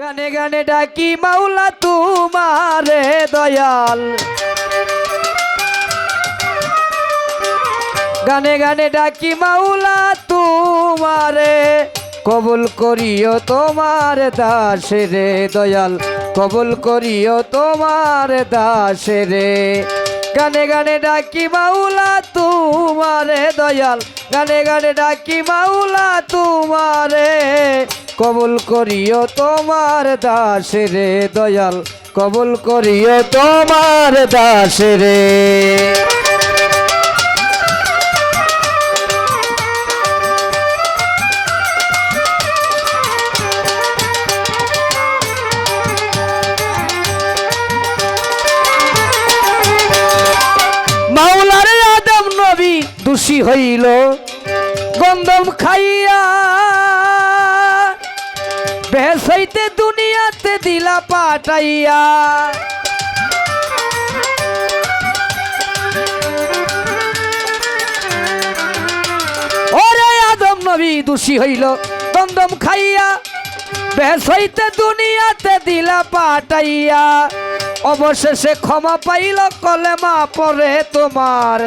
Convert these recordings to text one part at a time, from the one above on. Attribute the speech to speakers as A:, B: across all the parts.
A: গানে গানে ডাকি মাওলা তোমারে দয়াল। গানে গানে ডাকি মাওলা তোমারে, কবুল করিও তোমার দাসে রে দয়াল। কবুল করিও তোমার দাসে রে গানে গানে ডাকি মাওলা তোমারে দয়াল। গানে গানে ডাকি মাওলা তোমারে কবুল করিও তোমার দাসে রে দয়াল। কবুল করিও তোমার দাসে রে। মাওলার আদম নবী দোষী হইল। গন্ধম খাইয়া বেশ হইতে দুনিয়াতে দিলা পাঠাইয়া। ওরে আদম নবী দোষী হইল গন্ধম খাইয়া। বেশ হইতে দুনিয়াতে দিলা পাঠাইয়া। অবশেষে ক্ষমা পাইল, কলেমা পরে তোমার।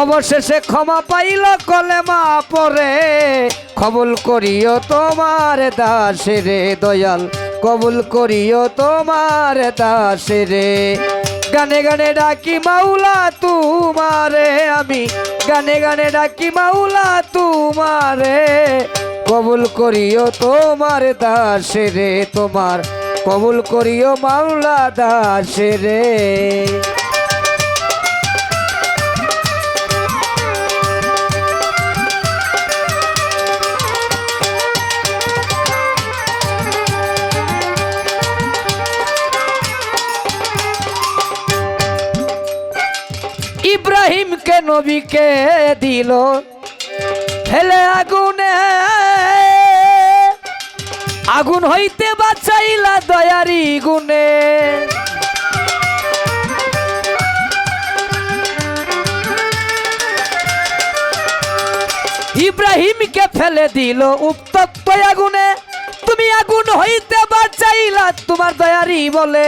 A: অবশেষে ক্ষমা পাইল কলেমা পরে। কবুল করিও তোমার দাসে রে দয়াল। কবুল করিও তোমার দাসে রে গানে গানে ডাকি মাওলা তোমারে, আমি গানে গানে ডাকি মাওলা তোমারে। কবুল করিও তোমার দাসে রে তোমার কবুল করিও মাওলা দাসে নবীকে দিল। ফেলে আগুনে। আগুন হইতে বাঁচাইলা দয়ারি গুনে ইব্রাহিমকে ফেলে দিল উত্তপ্ত আগুনে। তুমি আগুন হইতে বাঁচাইলা তোমার দয়ারি বলে।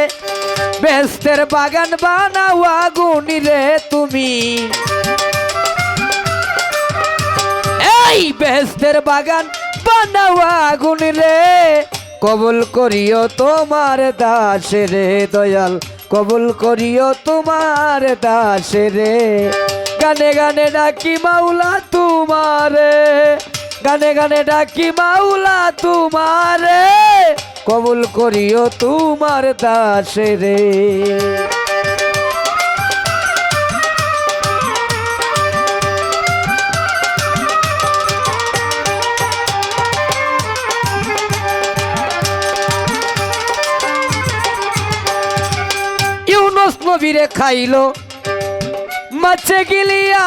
A: বেস্তের বাগান বানাও আগুনি রে তুমি। এই বেস্তের বাগান বানাও আগুন রে। কবুল করিও তোমার দাসে রে দয়াল, কবুল করিও তোমার দাসে রে। গানে গানে ডাকি মাওলা তোমারে, গানে গানে ডাকি মাওলা তোমারে, কবুল করিও তোমার দাসে রে। নবীরে খাইলো, মাছে গিলিয়া।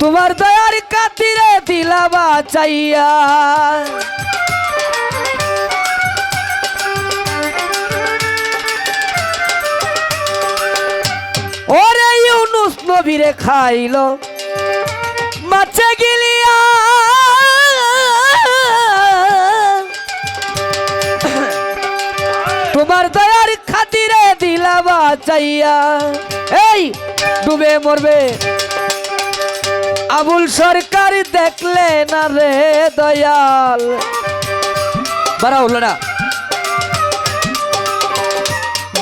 A: তোমার দয়ার কাতিরে দিলা বাঁচাইয়া। ওরে ইউনুস নবীরে খাইলো, মাছে গিলিয়া। দিলা বাঁচাইয়া এই, ডুবে মরবে। আবুল সরকার দেখলে না রে দয়াল। বাড়া হলো না।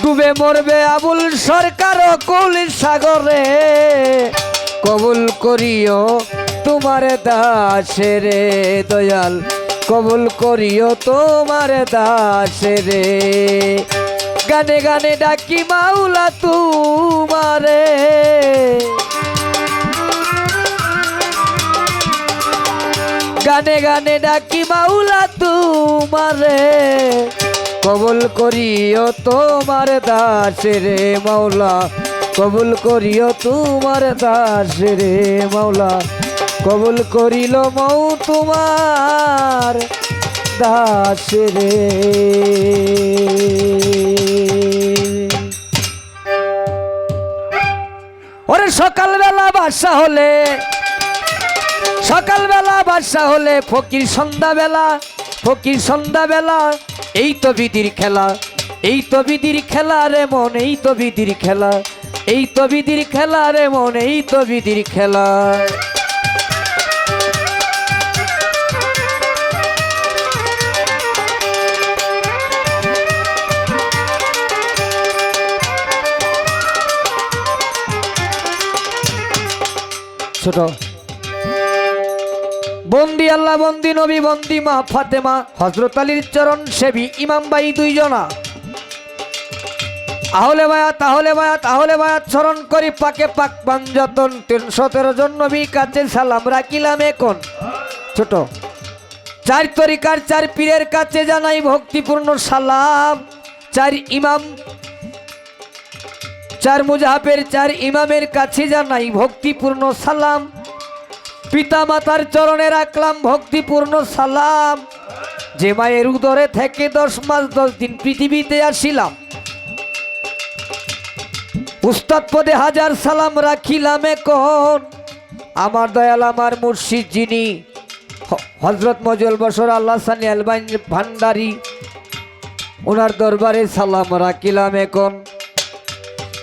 A: ডুবে মরবে আবুল সরকার কুল সাগরে। কবুল করিও তোমার দাসে রে দয়াল। কবুল করিও তোমার দাসে রে। গানে গানে ডাকি মাওলা তোমারে। গানে গানে ডাকি মাওলা তোমারে। কবুল করিও তোমার দাস রে মাওলা। কবুল করিও তোমার দাস রে মাওলা। কবুল করিল মৌ তোমার দাস রে। ওরে সকালবেলা বাসা হলে, সকালবেলা বাসা হলে, ফকির সন্ধ্যাবেলা ফকির সন্ধ্যাবেলা, এই তো বিধির খেলা, এই তো বিধির খেলা রে মন, এই তো বিধির খেলা, এই তো বিধির খেলা রে মন, এই তো বিধির খেলা। ছোট। বন্দি আল্লাহ, বন্দি নবী, বন্দি মা ফাতেমা হজরত আলীর চরণ সেবী, ইমাম বাই দুইজনা। আহলে বায়া তাহলে বায়া তাহলে বায়া স্মরণ করি পাকে পাক পাঞ্জতন তিনশো তেরো জন নবী কাছে সালাম রাখিলাম এখন। ছোট। চার তরিকার, চার পীরের কাছে জানাই ভক্তিপূর্ণ সালাম। চার ইমাম চার মুজাহাবের, চার ইমামের কাছে জানাই ভক্তিপূর্ণ সালাম। পিতা মাতার চরণে রাখলাম ভক্তিপূর্ণ সালাম। যে মায়ের উদরে থেকে দশ মাস, দশ দিন পৃথিবীতে আসিলাম। উস্তাদ পদে হাজার সালাম রাখিলাম এখন। আমার দয়াল, আমার মুর্শিদ যিনি হজরত মজল বসর আল্লাহ সানি আলবাইন ভান্ডারি, ওনার দরবারে সালাম রাখিলাম এখন।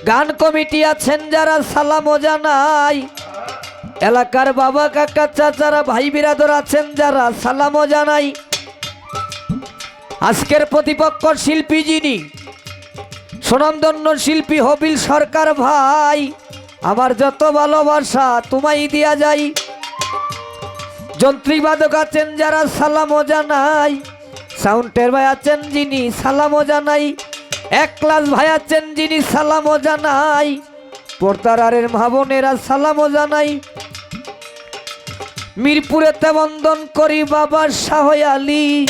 A: গান কমিটি আছেন যারা সালামও জানাই। এলাকার বাবা, কাকা, চাচারা, ভাই, বিরাদর আছেন যারা সালামও জানাই। আজকের প্রতিপক্ষ শিল্পী যিনি, সুনামধন্য শিল্পী হবিল সরকার ভাই, আমার যত ভালোবাসা তোমায় দিয়া যাই। যন্ত্রীবাদক আছেন যারা সালামও জানাই, সাউন্ডের ভাই আছেন যিনি সালামও জানাই। এক ক্লাস ভাই আছেন যিনি সালামও জানাই। পর্তারারের ভাবনেরা সালামও জানাই। মিরপুরেতে বন্দন করি বাবা শাহ আলী।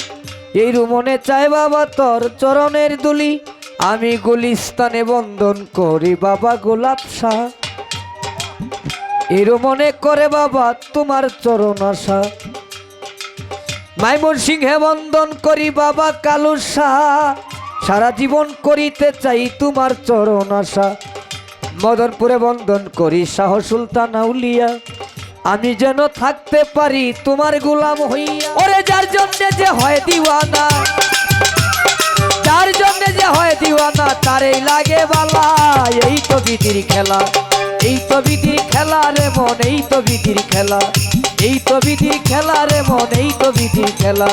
A: এই রুমনে চাই বাবা তোর চরণের দুলি। আমি গুলিস্তানে বন্দন করি বাবা গোলাপ শাহ। এর মনে করে বাবা তোমার চরণ আশা। মাইমন সিংহে বন্দন করি বাবা কালু শাহ। সারা জীবন করিতে চাই তোমার চরণ আশা। মদনপুরে বন্দন করি শাহ সুলতান আউলিয়া। আমি যেন থাকতে পারি তোমার গোলাম হইয়া। ওরে যার জন্য যে হয় দিওয়ানা, যার জন্য যে হয় দিওয়ানা, তারই লাগে বালা। এই তো বিধির খেলা, এই তো বিধির খেলা রে মন, এই তো বিধির খেলা, এই তো বিধির খেলা রে মন, এই তো বিধির খেলা।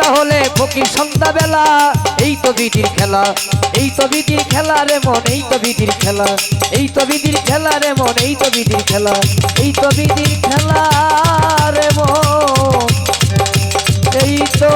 A: বাদশা হলে ফকির সন্ধ্যাবেলা। এই তো বিধির খেলা, এই তো বিধির খেলা রে মন, এই তো বিধির খেলা, এই তো বিধির খেলা রে মন, এই তো বিধির খেলা, এই তো বিধির খেলা রে মন। এই তো